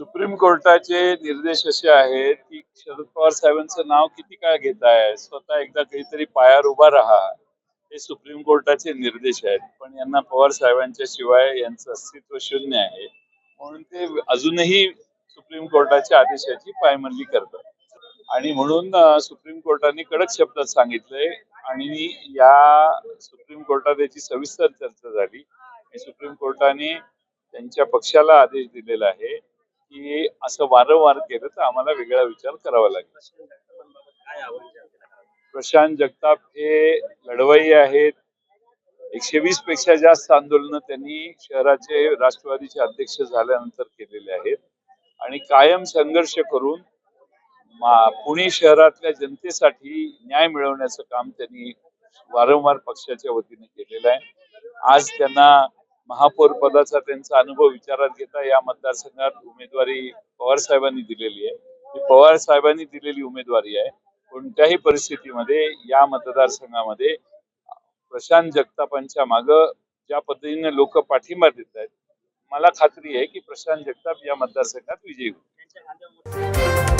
Supreme कोर्टाचे निर्देश असे आहेत की शरद पवार साहेबांचं नाव किती काळ घेताय स्वतः एकदा काहीतरी पायावर उभा राहा. हे सुप्रीम कोर्टाचे निर्देश आहेत. पण यांना पवार साहेबांच्या शिवाय यांचं अस्तित्व शून्य आहे. म्हणून ते अजूनही सुप्रीम कोर्टाच्या आदेशाची पायमल्ली करतात. आणि म्हणून सुप्रीम कोर्टाने कडक शब्दात सांगितलंय. आणि या सुप्रीम कोर्टात याची सविस्तर चर्चा झाली. सुप्रीम कोर्टाने त्यांच्या पक्षाला आदेश दिलेला आहे. असं वारंवार केलं तर आम्हाला वेगळा विचार करावा लागेल. प्रशांत जगताप हे लढवई आहेत. एकशे वीसपेक्षा जास्त आंदोलन त्यांनी शहराचे राष्ट्रवादीचे अध्यक्ष झाल्यानंतर केलेले आहेत. आणि कायम संघर्ष करून पुणे शहरातल्या जनतेसाठी न्याय मिळवण्याचं काम त्यांनी वारंवार पक्षाच्या वतीने केलेलं आहे. आज त्यांना महापौर पदाचा त्यांचा अनुभव विचारात घेता या मतदारसंघात उमेदवारी पवार साहेबांनी दिलेली आहे. ही पवार साहेबांनी दिलेली उमेदवारी आहे. कोणत्याही परिस्थितीमध्ये या मतदारसंघामध्ये प्रशांत जगतापांच्या माग ज्या पद्धतीने लोक पाठिंबा देत आहेत मला खात्री आहे की प्रशांत जगताप या मतदारसंघात विजयी होईल